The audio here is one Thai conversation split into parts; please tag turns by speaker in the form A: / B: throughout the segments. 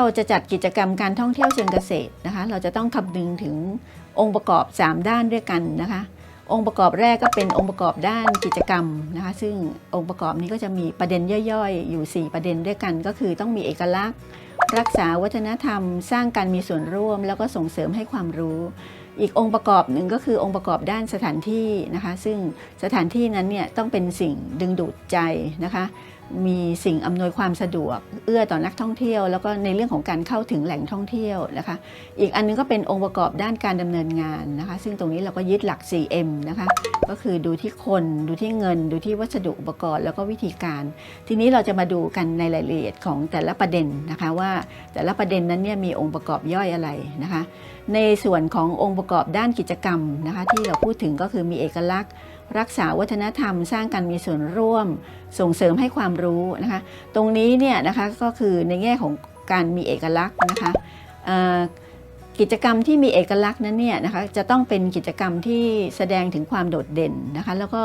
A: เราจะจัดกิจกรรมการท่องเที่ยวเชิงเกษตรนะคะ เราจะต้องคำนึงถึงองค์ประกอบ 3 ด้านด้วยกันนะคะ องค์ประกอบแรกก็เป็นองค์ประกอบด้านกิจกรรมนะคะ ซึ่งองค์ประกอบนี้ก็จะมีประเด็นย่อยๆ อยู่ 4 ประเด็นด้วยกัน ก็คือต้องมีเอกลักษณ์ รักษาวัฒนธรรม สร้างการมีส่วนร่วม แล้วก็ส่งเสริมให้ความรู้อีกองค์ประกอบหนึ่งก็คือองค์ประกอบด้านสถานที่นะคะ ซึ่งสถานที่นั้นเนี่ยต้องเป็นสิ่งดึงดูดใจนะคะ มีสิ่งอำนวยความสะดวก เอื้อต่อนักท่องเที่ยว แล้วก็ในเรื่องของการเข้าถึงแหล่งท่องเที่ยวนะคะ อีกอันนึงก็เป็นองค์ประกอบด้านการดำเนินงานนะคะ ซึ่งตรงนี้เราก็ยึดหลัก 4M นะคะ ก็คือดูที่คนดูที่เงิน ดูที่วัสดุอุปกรณ์แล้วก็วิธีการ ทีนี้เราจะมาดูกันในรายละเอียดของแต่ละประเด็นนะคะว่าแต่ละประเด็นนั้นเนี่ยมีองค์ประกอบย่อยอะไรนะคะ ในส่วนขององค์ประกอบด้านกิจกรรมนะคะ ที่เราพูดถึงก็คือมีเอกลักษณ์ รักษาวัฒนธรรม สร้างการมีส่วนร่วม ส่งเสริมให้ความรู้นะคะ ตรงนี้เนี่ยนะคะก็คือในแง่ของการมีเอกลักษณ์นะคะกิจกรรมที่มีเอกลักษณ์นั้นเนี่ยนะคะจะต้องเป็นกิจกรรมที่แสดงถึงความโดดเด่นนะคะแล้วก็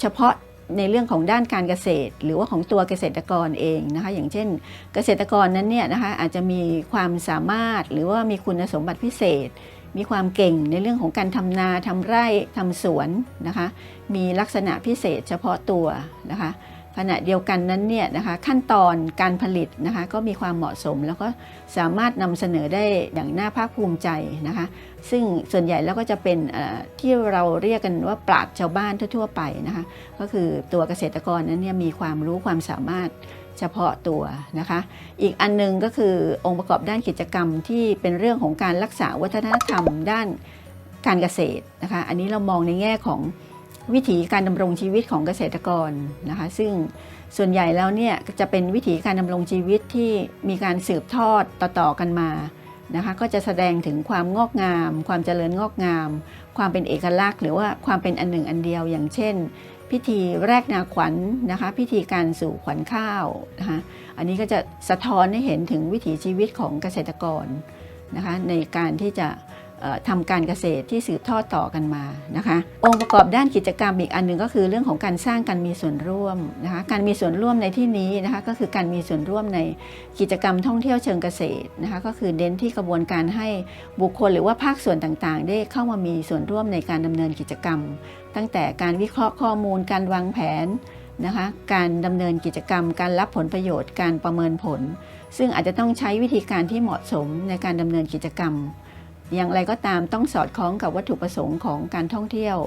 A: เฉพาะในเรื่องของด้านการเกษตร หรือว่าของตัวเกษตรกรเองนะคะอย่างเช่น เกษตรกรนั้นเนี่ยนะคะอาจจะมีความสามารถหรือว่ามีคุณสมบัติพิเศษ มีความเก่งในเรื่องของการทำนาทำไร่ทำสวนนะคะ มีลักษณะพิเศษเฉพาะตัวนะคะขณะเดียวกันนั้นเนี่ยนะคะขั้นตอนการผลิตนะคะก็มีความเหมาะสม แล้วก็สามารถนำเสนอได้อย่างน่าภาคภูมิใจนะคะ ซึ่งส่วนใหญ่แล้วก็จะเป็นที่เราเรียกกันว่าปราดชาวบ้านทั่วๆไปนะคะ ก็คือตัวเกษตรกรนั้นเนี่ยมีความรู้ความสามารถ เฉพาะตัวนะคะ อีกอันหนึงก็คือองค์ประกอบด้านกิจกรรมที่เป็นเรื่องของการรักษาวัฒนธรรมด้านการเกษตรนะคะ อันนี้เรามองในแง่ของวิถีการดำรงชีวิตของเกษตรกรนะคะ ซึ่งส่วนใหญ่แล้วเนี่ยจะเป็นวิถีการดำรงชีวิตที่มีการสืบทอดต่อๆกันมานะคะ ก็จะแสดงถึงความงอกงาม ความเจริญงอกงาม ความเป็นเอกลักษณ์ หรือว่าความเป็นอันหนึ่งอันเดียว อย่างเช่น พิธีแรกนาขวัญนะคะ พิธีการสู่ขวัญข้าวนะคะอันนี้ก็จะสะท้อนให้เห็นถึงวิถีชีวิตของเกษตรกรนะคะในการที่จะ ทำการเกษตรที่สืบทอดต่อกันมานะคะองค์ประกอบด้านกิจกรรมอีกอันหนึ่งก็คือเรื่องของการสร้างการมีส่วนร่วมนะคะการมีส่วนร่วมในที่นี้นะคะก็คือการมีส่วนร่วมในกิจกรรมท่องเที่ยวเชิงเกษตรนะคะก็คือเน้นที่กระบวนการให้บุคคลหรือว่าภาคส่วนต่างๆ ได้เข้ามามีส่วนร่วมในการดำเนินกิจกรรม ตั้งแต่การวิเคราะห์ข้อมูล การวางแผนนะคะการดำเนินกิจกรรม การรับผลประโยชน์การประเมินผล ซึ่งอาจจะต้องใช้วิธีการที่เหมาะสมในการดำเนินกิจกรรม อย่างไรก็ตามต้องสอดคล้องกับวัตถุประสงค์ของการท่องเที่ยว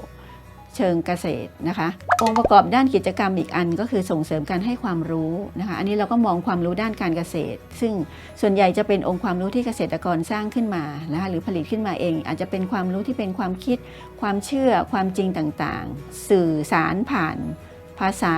A: เชิงเกษตรนะคะ องค์ประกอบด้านกิจกรรมอีกอันก็คือส่งเสริมการให้ความรู้นะคะ อันนี้เราก็มองความรู้ด้านการเกษตร ซึ่งส่วนใหญ่จะเป็นองค์ความรู้ที่เกษตรกรสร้างขึ้นมานะคะหรือผลิตขึ้นมาเอง อาจจะเป็นความรู้ที่เป็นความคิด ความเชื่อความจริงต่างๆ สื่อสารผ่าน ภาษา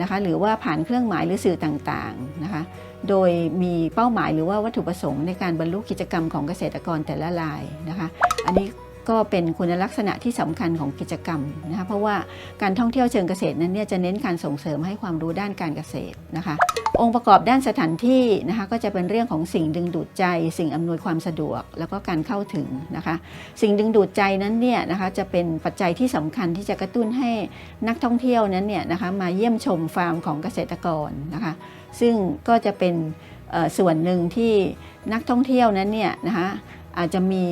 A: นะคะหรือว่าผ่านเครื่องหมายหรือสื่อต่างๆนะคะโดยมีเป้าหมายหรือว่าวัตถุประสงค์ในการบรรลุกิจกรรมของเกษตรกรแต่ละรายนะคะอันนี้ ก็เป็นคุณลักษณะที่สำคัญของกิจกรรมนะคะเพราะว่าการท่องเที่ยวเชิงเกษตรนั้นเนี่ยจะเน้นการส่งเสริมให้ความรู้ด้านการเกษตรนะคะ องค์ประกอบด้านสถานที่นะคะก็จะเป็นเรื่องของสิ่งดึงดูดใจ สิ่งอำนวยความสะดวก แล้วก็การเข้าถึงนะคะ สิ่งดึงดูดใจนั้นเนี่ยนะคะจะเป็นปัจจัยที่สำคัญที่จะกระตุ้นให้นักท่องเที่ยวนั้นเนี่ยนะคะมาเยี่ยมชมฟาร์มของเกษตรกรนะคะ ซึ่งก็จะเป็นส่วนหนึ่งที่นักท่องเที่ยวนั้นเนี่ยนะคะ อาจจะมี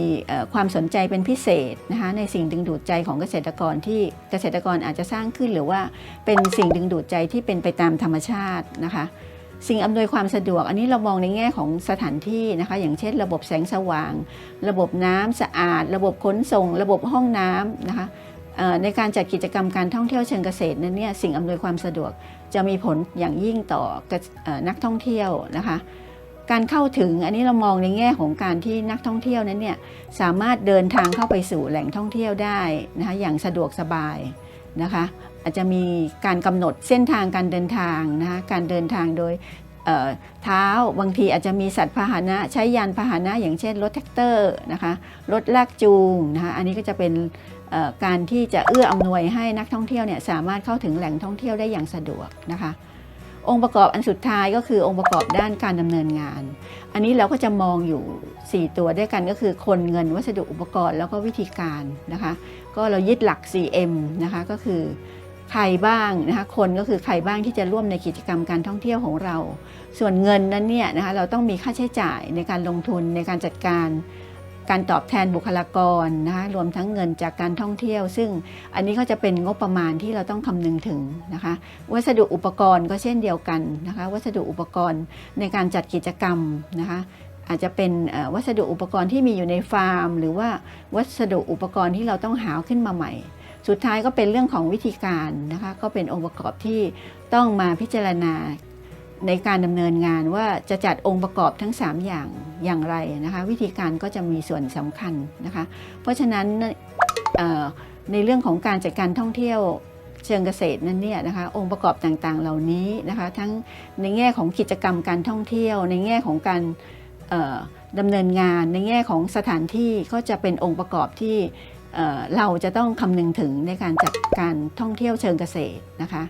A: ความสนใจเป็นพิเศษนะคะในสิ่งดึงดูดใจของเกษตรกรที่เกษตรกรอาจจะสร้างขึ้นหรือว่าเป็นสิ่งดึงดูดใจที่เป็นไปตามธรรมชาตินะคะสิ่งอำนวยความสะดวก อันนี้เรามองในแง่ของสถานที่นะคะ อย่างเช่น ระบบแสงสว่าง ระบบน้ำสะอาด ระบบขนส่ง ระบบห้องน้ำนะคะในการจัดกิจกรรมการท่องเที่ยวเชิงเกษตรนั้นเนี่ยสิ่งอำนวยความสะดวกจะมีผลอย่างยิ่งต่อนักท่องเที่ยวนะคะ การเข้าถึงอันนี้เรามองในแง่ของการที่นักท่องเที่ยวนั้นเนี่ยสามารถเดินทางเข้าไปสู่แหล่งท่องเที่ยวได้นะคะอย่างสะดวกสบายนะคะอาจจะมีการกำหนดเส้นทางการเดินทางนะคะการเดินทางโดยเท้าบางทีอาจจะมีสัตว์พาหนะใช้ยานพาหนะอย่างเช่นรถแท็กเตอร์นะคะรถลากจูงนะคะอันนี้ก็จะเป็นการที่จะเอื้ออำนวยให้นักท่องเที่ยวเนี่ยสามารถเข้าถึงแหล่งท่องเที่ยวได้อย่างสะดวกนะคะ องค์ประกอบอันสุดท้ายก็คือองค์ประกอบด้านการดำเนินงาน อันนี้เราก็จะมองอยู่ 4 ตัวด้วยกันก็คือคนเงินวัสดุอุปกรณ์แล้วก็วิธีการนะคะ ก็เรายึดหลัก 4M นะคะก็คือใครบ้างนะคะคนก็คือใครบ้างที่จะร่วมในกิจกรรมการท่องเที่ยวของเรา ส่วนเงินนั้นเนี่ยนะคะเราต้องมีค่าใช้จ่ายในการลงทุนในการจัดการ การตอบแทนบุคลากรนะคะรวมทั้งเงินจากการท่องเที่ยว ซึ่งอันนี้ก็จะเป็นงบประมาณที่เราต้องคำนึงถึงนะคะ วัสดุอุปกรณ์ก็เช่นเดียวกันนะคะ วัสดุอุปกรณ์ในการจัดกิจกรรมนะคะอาจจะเป็นวัสดุอุปกรณ์ที่มีอยู่ในฟาร์ม หรือว่าวัสดุอุปกรณ์ที่เราต้องหาขึ้นมาใหม่ สุดท้ายก็เป็นเรื่องของวิธีการนะคะก็เป็นองค์ประกอบที่ต้องมาพิจารณาในการดำเนินงานว่าจะจัดองค์ประกอบทั้ง 3 อย่าง อย่างไรนะคะ วิธีการก็จะมีส่วนสำคัญนะคะ เพราะฉะนั้นในเรื่องของการจัดการท่องเที่ยวเชิงเกษตรนั้นเนี่ยนะคะองค์ประกอบต่างๆเหล่านี้นะคะทั้งในแง่ของกิจกรรมการท่องเที่ยว ในแง่ของการดำเนินงานในแง่ของสถานที่ก็จะเป็นองค์ประกอบที่เอ่อเราจะต้องคำนึงถึงในการจัดการท่องเที่ยวเชิงเกษตรนะคะ